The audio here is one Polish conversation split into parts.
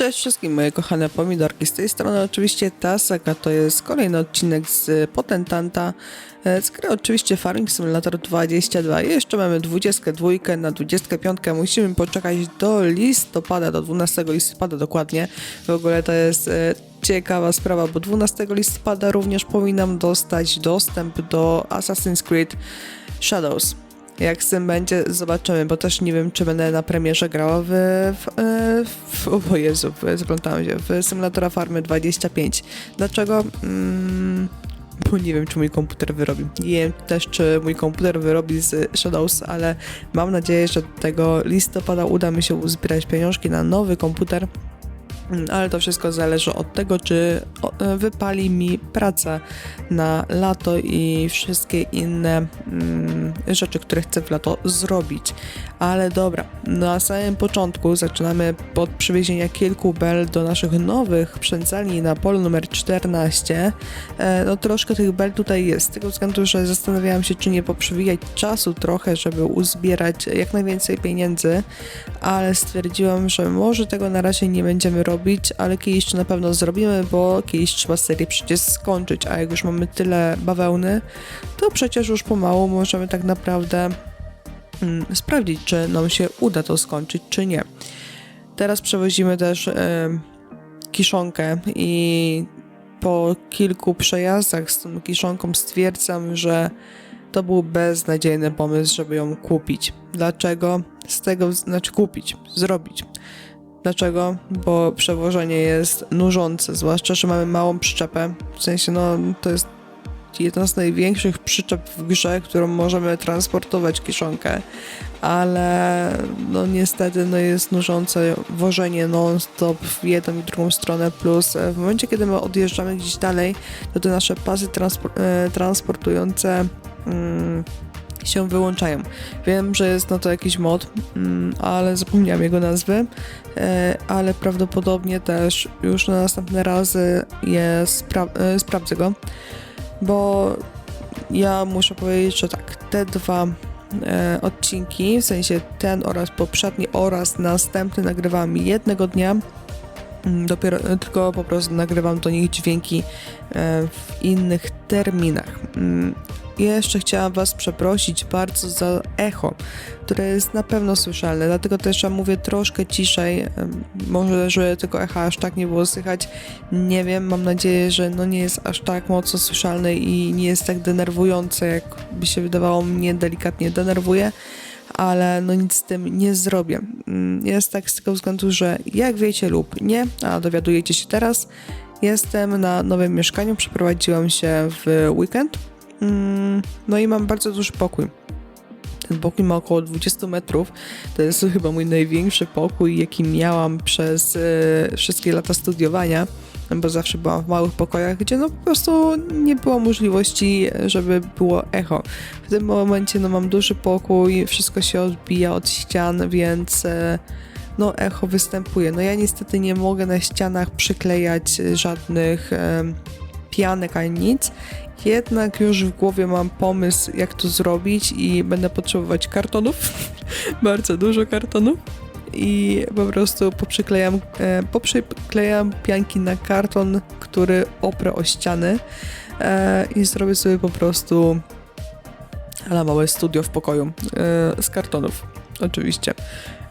Cześć wszystkim moje kochane pomidorki, z tej strony oczywiście Tasek, a to jest kolejny odcinek z Potentanta. E, z gry oczywiście Farming Simulator 22 i jeszcze mamy 22 na 25 musimy poczekać do listopada, do 12 listopada dokładnie. W ogóle to jest e, ciekawa sprawa, bo 12 listopada również powinnam dostać dostęp do Assassin's Creed Shadows jak z tym będzie, zobaczymy, bo też nie wiem, czy będę na premierze grała w, w, e, w, o Jezu, się, w Simulatora Farmy 25. Dlaczego? Mm, bo nie wiem, czy mój komputer wyrobi. Nie wiem też, czy mój komputer wyrobi z Shadows, ale mam nadzieję, że do tego listopada uda mi się uzbierać pieniążki na nowy komputer, ale to wszystko zależy od tego, czy e, wypali mi praca na lato i wszystkie inne mm, rzeczy, które chcę w lato zrobić. Ale dobra, na samym początku zaczynamy od przywiezienia kilku bel do naszych nowych przędzalni na polu numer 14. E, no troszkę tych bel tutaj jest, z tego względu, że zastanawiałam się, czy nie poprzewijać czasu trochę, żeby uzbierać jak najwięcej pieniędzy, ale stwierdziłam, że może tego na razie nie będziemy robić robić, ale kiedyś to na pewno zrobimy, bo kiedyś trzeba serię przecież skończyć, a jak już mamy tyle bawełny, to przecież już pomału możemy tak naprawdę mm, sprawdzić, czy nam się uda to skończyć, czy nie. Teraz przewozimy też y, kiszonkę i po kilku przejazdach z tą kiszonką stwierdzam, że to był beznadziejny pomysł, żeby ją kupić. Dlaczego? Z tego, znaczy kupić, zrobić. Dlaczego? Bo przewożenie jest nużące, zwłaszcza, że mamy małą przyczepę. W sensie, no, to jest jedna z największych przyczep w grze, którą możemy transportować kiszonkę, ale no niestety no jest nużące wożenie non-stop w jedną i drugą stronę, plus w momencie, kiedy my odjeżdżamy gdzieś dalej, to te nasze pasy transpor e, transportujące mm, się wyłączają. Wiem, że jest na to jakiś mod, mm, ale zapomniałem jego nazwy, e, ale prawdopodobnie też już na następne razy je spra e, sprawdzę go, bo ja muszę powiedzieć, że tak, te dwa e, odcinki, w sensie ten oraz poprzedni oraz następny nagrywam jednego dnia, dopiero tylko po prostu nagrywam do nich dźwięki w innych terminach. Mm, jeszcze chciałam Was przeprosić bardzo za echo, które jest na pewno słyszalne, dlatego też ja mówię troszkę ciszej. Może, że tego echa aż tak nie było słychać. Nie wiem, mam nadzieję, że no nie jest aż tak mocno słyszalne i nie jest tak denerwujące, jak by się wydawało mnie delikatnie denerwuje ale no nic z tym nie zrobię. Mm, jest tak z tego względu, że jak wiecie lub nie, a dowiadujecie się teraz, jestem na nowym mieszkaniu, przeprowadziłam się w weekend Mm, no i mam bardzo duży pokój. Ten pokój ma około 20 metrów. To jest chyba mój największy pokój, jaki miałam przez e, wszystkie lata studiowania, bo zawsze byłam w małych pokojach, gdzie no po prostu nie było możliwości, żeby było echo. W tym momencie no mam duży pokój, wszystko się odbija od ścian, więc e, no echo występuje. No ja niestety nie mogę na ścianach przyklejać żadnych e, pianek ani nic jednak już w głowie mam pomysł, jak to zrobić i będę potrzebować kartonów, bardzo dużo kartonów i po prostu poprzyklejam, e, poprzyklejam pianki na karton, który oprę o ściany e, i zrobię sobie po prostu ale małe studio w pokoju e, z kartonów, oczywiście.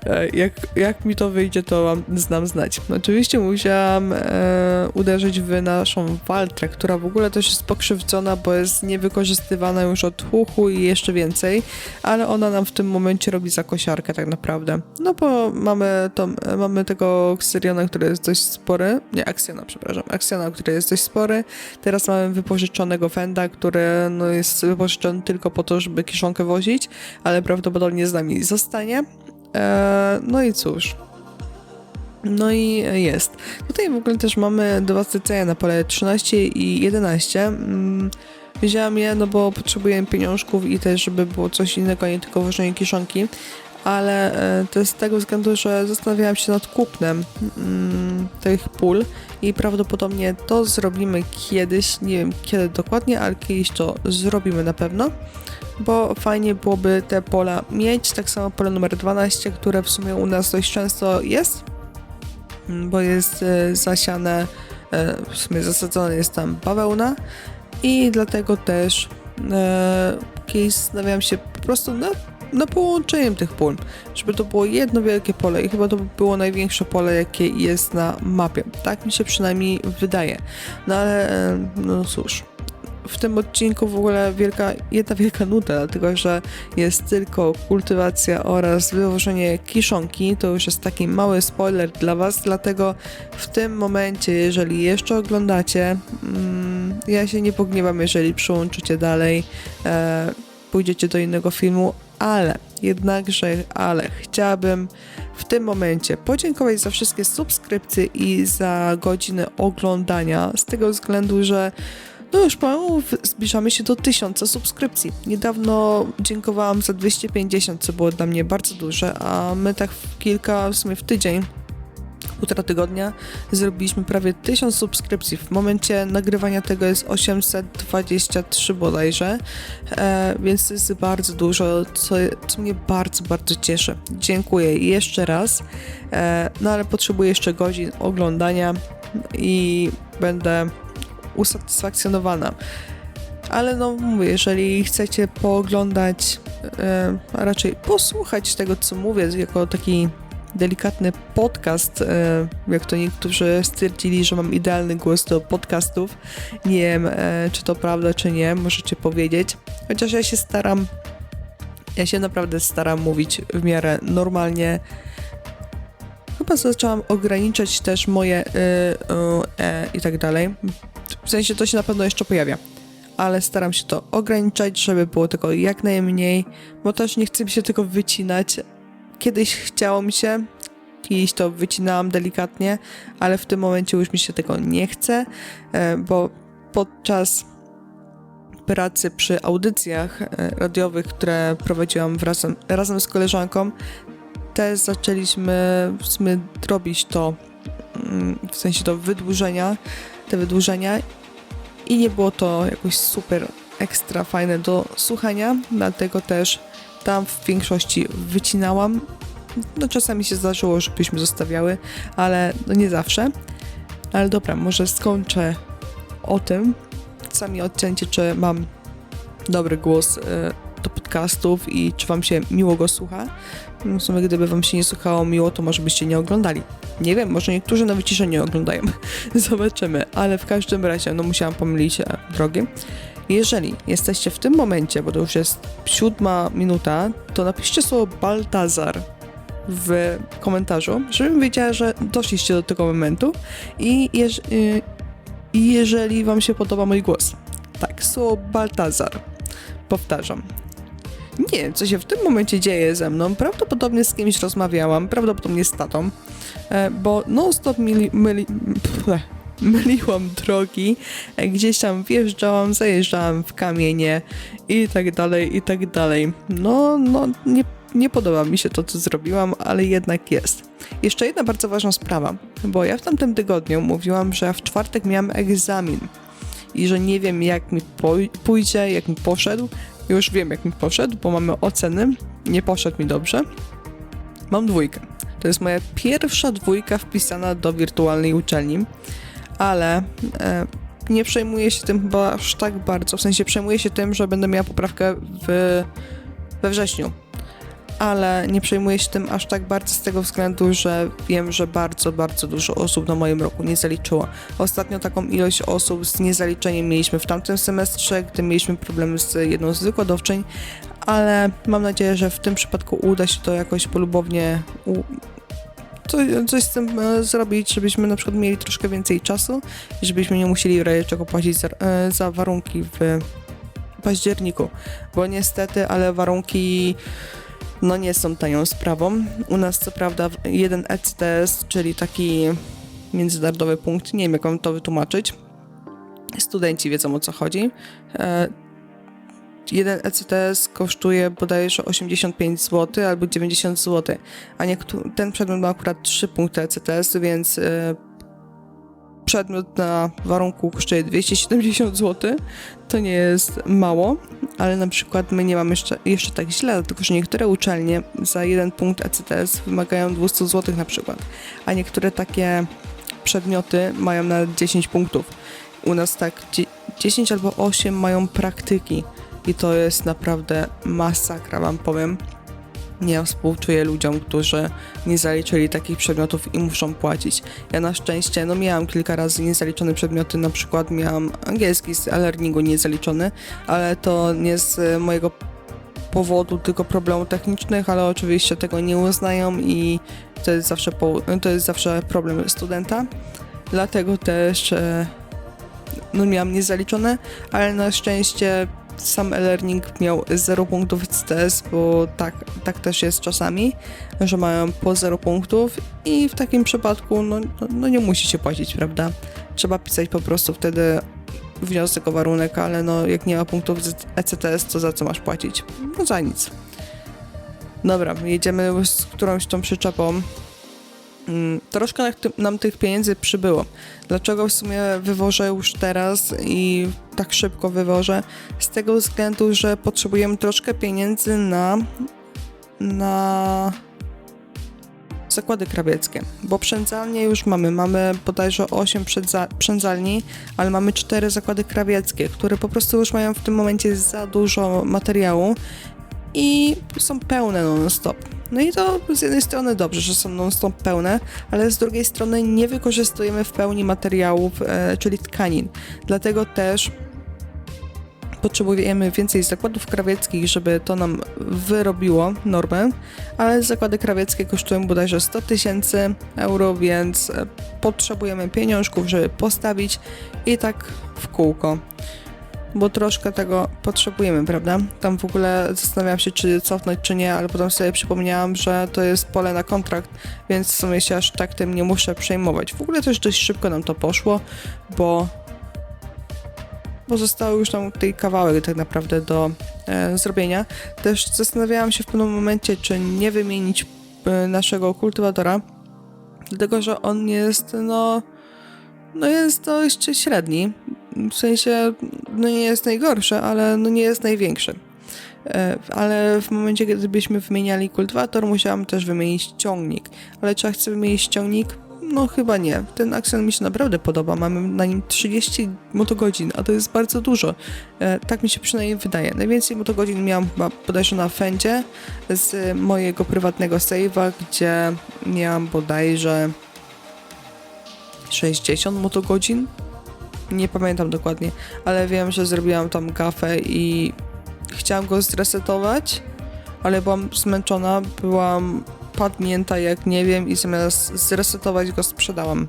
E, jak, jak mi to wyjdzie, to wam znam znać. Oczywiście musiałam e, uderzyć w naszą waltrę, która w ogóle też jest pokrzywdzona, bo jest niewykorzystywana już od huchu i jeszcze więcej, ale ona nam w tym momencie robi zakosiarkę tak naprawdę. No bo mamy, to, mamy tego Xyriona, który jest dość spory, nie, Aksjona, przepraszam, Aksjona, który jest dość spory. Teraz mamy wypożyczonego Fenda, który no, jest wypożyczony tylko po to, żeby kiszonkę wozić, ale prawdopodobnie z nami zostanie. E, no i cóż. No i jest. Tutaj w ogóle też mamy dwa CC na pole 13 i 11. Mm, wzięłam je, no bo potrzebuję pieniążków i też, żeby było coś innego, nie tylko wożenie kiszonki. Ale e, to z tego względu, że zastanawiałam się nad kupnem mm, tych pól i prawdopodobnie to zrobimy kiedyś, nie wiem kiedy dokładnie, ale kiedyś to zrobimy na pewno bo fajnie byłoby te pola mieć. Tak samo pole numer 12, które w sumie u nas dość często jest. mm, bo jest e, zasiane, e, w sumie zasadzona jest tam bawełna i dlatego też e, kiedyś zastanawiam się po prostu na, na połączeniem tych pól, żeby to było jedno wielkie pole i chyba to by było największe pole, jakie jest na mapie. Tak mi się przynajmniej wydaje. No ale, no cóż, w tym odcinku w ogóle wielka, jedna wielka nuta, dlatego że jest tylko kultywacja oraz wywożenie kiszonki. To już jest taki mały spoiler dla Was, dlatego w tym momencie, jeżeli jeszcze oglądacie, mm, ja się nie pogniewam, jeżeli przyłączycie dalej, e, pójdziecie do innego filmu, ale jednakże, ale chciałabym w tym momencie podziękować za wszystkie subskrypcje i za godziny oglądania, z tego względu, że no już pomału zbliżamy się do 1000 subskrypcji. Niedawno dziękowałam za 250, co było dla mnie bardzo duże, a my tak w kilka, w sumie w tydzień, półtora tygodnia zrobiliśmy prawie 1000 subskrypcji. W momencie nagrywania tego jest 823 bodajże, e, więc to jest bardzo dużo, co, co mnie bardzo, bardzo cieszy. Dziękuję jeszcze raz, e, no ale potrzebuję jeszcze godzin oglądania i będę usatysfakcjonowana. Ale no mówię, jeżeli chcecie pooglądać, e, a raczej posłuchać tego, co mówię, jako taki delikatny podcast, e, jak to niektórzy stwierdzili, że mam idealny głos do podcastów. Nie wiem, e, czy to prawda, czy nie, możecie powiedzieć. Chociaż ja się staram, ja się naprawdę staram mówić w miarę normalnie. Chyba zaczęłam ograniczać też moje y, i tak dalej. W sensie to się na pewno jeszcze pojawia. Ale staram się to ograniczać, żeby było tylko jak najmniej, bo też nie chcę mi się tylko wycinać. Kiedyś chciało mi się, kiedyś to wycinałam delikatnie, ale w tym momencie już mi się tego nie chce, e, bo podczas pracy przy audycjach e, radiowych, które prowadziłam razem, razem z koleżanką, też zaczęliśmy w robić to, mm, w sensie do wydłużenia, te wydłużenia i nie było to jakoś super ekstra fajne do słuchania, dlatego też tam w większości wycinałam. No czasami się zdarzyło, żebyśmy zostawiały, ale no nie zawsze. Ale dobra, może skończę o tym. Sami ocencie, czy mam dobry głos y, do podcastów i czy wam się miło go słucha. W sumie, gdyby wam się nie słuchało miło, to może byście nie oglądali. Nie wiem, może niektórzy na wyciszeniu oglądają. Zobaczymy, ale w każdym razie, no musiałam pomylić e, drogi. Jeżeli jesteście w tym momencie, bo to już jest siódma minuta, to napiszcie słowo Baltazar w komentarzu, żebym wiedziała, że doszliście do tego momentu i, jeż, y, jeżeli wam się podoba mój głos. Tak, słowo Baltazar. Powtarzam. Nie wiem, co się w tym momencie dzieje ze mną. Prawdopodobnie z kimś rozmawiałam, prawdopodobnie z tatą, e, bo non-stop myli, myli, myliłam drogi, e, gdzieś tam wjeżdżałam, zajeżdżałam w kamienie i tak dalej, i tak dalej. No, no, nie, nie podoba mi się to, co zrobiłam, ale jednak jest. Jeszcze jedna bardzo ważna sprawa, bo ja w tamtym tygodniu mówiłam, że w czwartek miałam egzamin i że nie wiem, jak mi pójdzie, jak mi poszedł. Już wiem, jak mi poszedł, bo mamy oceny. Nie poszedł mi dobrze. Mam dwójkę. To jest moja pierwsza dwójka wpisana do wirtualnej uczelni, ale e, nie przejmuję się tym chyba aż tak bardzo. W sensie przejmuję się tym, że będę miała poprawkę w, we wrześniu. Ale nie przejmuję się tym aż tak bardzo z tego względu, że wiem, że bardzo, bardzo dużo osób na moim roku nie zaliczyło. Ostatnio taką ilość osób z niezaliczeniem mieliśmy w tamtym semestrze, gdy mieliśmy problemy z jedną z wykładowczyń, ale mam nadzieję, że w tym przypadku uda się to jakoś polubownie coś, z tym e, zrobić, żebyśmy na przykład mieli troszkę więcej czasu żebyśmy nie musieli w razie czego płacić za, e, za warunki w październiku, bo niestety, ale warunki no nie są tanią sprawą. U nas co prawda jeden ECTS, czyli taki międzynarodowy punkt, nie wiem jak wam to wytłumaczyć. Studenci wiedzą o co chodzi. E, jeden ECTS kosztuje bodajże 85 zł albo 90 zł, a ten przedmiot ma akurat 3 punkty ECTS, więc e, przedmiot na warunku kosztuje 270 zł, to nie jest mało, ale na przykład my nie mamy jeszcze, jeszcze tak źle, dlatego że niektóre uczelnie za jeden punkt ECTS wymagają 200 zł na przykład, a niektóre takie przedmioty mają na 10 punktów. U nas tak dzie- 10 albo 8 mają praktyki i to jest naprawdę masakra, wam powiem. Nie współczuję ludziom, którzy nie zaliczyli takich przedmiotów i muszą płacić. Ja na szczęście, no miałam kilka razy niezaliczone przedmioty, na przykład miałam angielski z e-learningu niezaliczony, ale to nie z mojego powodu, tylko problemów technicznych, ale oczywiście tego nie uznają i to jest zawsze, po, to jest zawsze problem studenta. Dlatego też e, no miałam niezaliczone, ale na szczęście sam e-learning miał 0 punktów CTS, bo tak, tak też jest czasami, że mają po 0 punktów i w takim przypadku no, no, no nie musicie płacić, prawda? Trzeba pisać po prostu wtedy wniosek o warunek, ale no jak nie ma punktów z ECTS, to za co masz płacić? No za nic. Dobra, jedziemy z którąś tą przyczepą. Mm, Troszkę nam ty- nam tych pieniędzy przybyło. Dlaczego w sumie wywożę już teraz i tak szybko wywożę? Z tego względu, że potrzebujemy troszkę pieniędzy na na zakłady krawieckie, bo przędzalnie już mamy, mamy bodajże 8 przedza- przędzalni, ale mamy 4 zakłady krawieckie, które po prostu już mają w tym momencie za dużo materiału i są pełne non-stop. No i to z jednej strony dobrze, że są non-stop pełne, ale z drugiej strony nie wykorzystujemy w pełni materiałów, e, czyli tkanin. Dlatego też potrzebujemy więcej zakładów krawieckich, żeby to nam wyrobiło normę, ale zakłady krawieckie kosztują bodajże 100 tysięcy euro, więc e, potrzebujemy pieniążków, żeby postawić i tak w kółko. Bo troszkę tego potrzebujemy, prawda? Tam w ogóle zastanawiałam się, czy cofnąć, czy nie, ale potem sobie przypomniałam, że to jest pole na kontrakt, więc w sumie się aż tak tym nie muszę przejmować. W ogóle też dość szybko nam to poszło, bo bo został już tam tej kawałek tak naprawdę do e, zrobienia. Też zastanawiałam się w pewnym momencie, czy nie wymienić e, naszego kultywatora, dlatego że on jest, no, no jest dość średni. W sensie, no nie jest najgorszy, ale no nie jest największy. E, Ale w momencie, kiedy byśmy wymieniali kultywator, musiałam też wymienić ciągnik. Ale czy ja chcę wymienić ciągnik? No chyba nie. Ten Axion mi się naprawdę podoba. Mamy na nim 30 motogodzin, a to jest bardzo dużo. E, tak mi się przynajmniej wydaje. Najwięcej motogodzin miałam chyba bodajże na Fendzie z mojego prywatnego save'a, gdzie miałam bodajże 60 motogodzin. Nie pamiętam dokładnie, ale wiem, że zrobiłam tam gafę i chciałam go zresetować, ale byłam zmęczona, byłam padnięta jak nie wiem i zamiast zresetować go sprzedałam.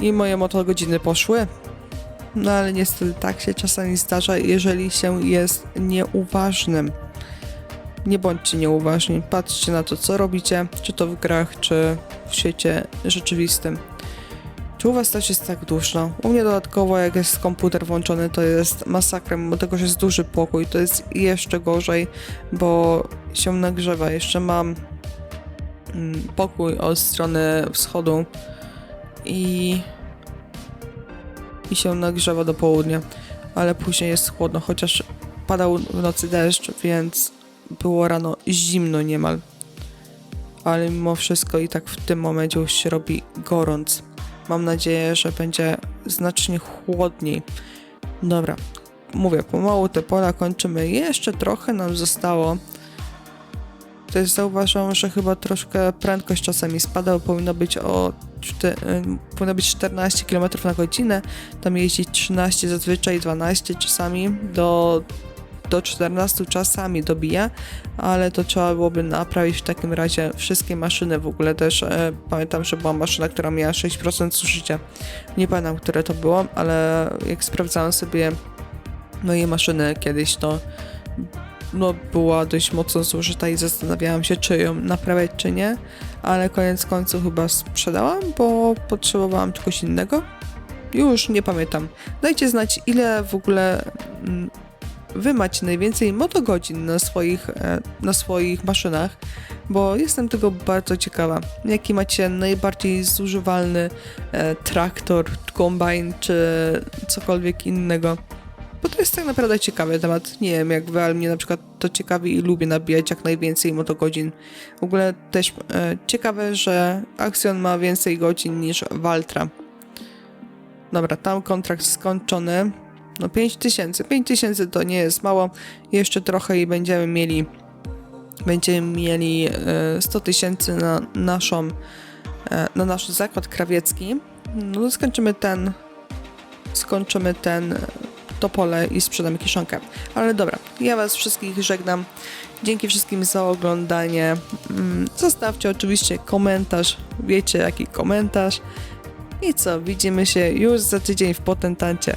I moje motogodziny poszły. No ale niestety tak się czasami zdarza, jeżeli się jest nieuważnym. Nie bądźcie nieuważni, patrzcie na to, co robicie, czy to w grach, czy w świecie rzeczywistym. Czy u was też jest tak duszno? U mnie dodatkowo, jak jest komputer włączony, to jest masakra, mimo tego, jest duży pokój, to jest jeszcze gorzej, bo się nagrzewa. Jeszcze mam mm, pokój od strony wschodu i, i się nagrzewa do południa, ale później jest chłodno, chociaż padał w nocy deszcz, więc było rano zimno niemal. Ale mimo wszystko i tak w tym momencie już się robi gorąc. Mam nadzieję, że będzie znacznie chłodniej. Dobra, mówię, pomału te pola kończymy. Jeszcze trochę nam zostało. Też zauważam, że chyba troszkę prędkość czasami spada, bo powinno być o ym, powinno być 14 km na godzinę. Tam jeździ 13, zazwyczaj 12 czasami do, do 14 czasami dobija, ale to trzeba byłoby naprawić w takim razie wszystkie maszyny. W ogóle też e, pamiętam, że była maszyna, która miała 6% zużycia. Nie pamiętam, które to było, ale jak sprawdzałem sobie moje maszyny kiedyś, to no, była dość mocno zużyta i zastanawiałam się, czy ją naprawiać, czy nie, ale koniec końców chyba sprzedałam, bo potrzebowałam czegoś innego. Już nie pamiętam. Dajcie znać, ile w ogóle mm, wy macie najwięcej motogodzin na swoich, e, na swoich maszynach, bo jestem tego bardzo ciekawa. Jaki macie najbardziej zużywalny e, traktor, kombajn czy cokolwiek innego. Bo to jest tak naprawdę ciekawy temat. Nie wiem, jak wy, ale mnie na przykład to ciekawi i lubię nabijać jak najwięcej motogodzin. W ogóle też e, ciekawe, że Axion ma więcej godzin niż Valtra. Dobra, tam kontrakt skończony. No 5000. 5000 to nie jest mało. Jeszcze trochę i będziemy mieli będziemy mieli e, 100 tysięcy na naszą e, na nasz zakład krawiecki. No to skończymy ten skończymy ten e, to pole i sprzedamy kiszonkę. Ale dobra, ja was wszystkich żegnam. Dzięki wszystkim za oglądanie. Mm, Zostawcie oczywiście komentarz. Wiecie jaki komentarz. I co, widzimy się już za tydzień w Potentancie.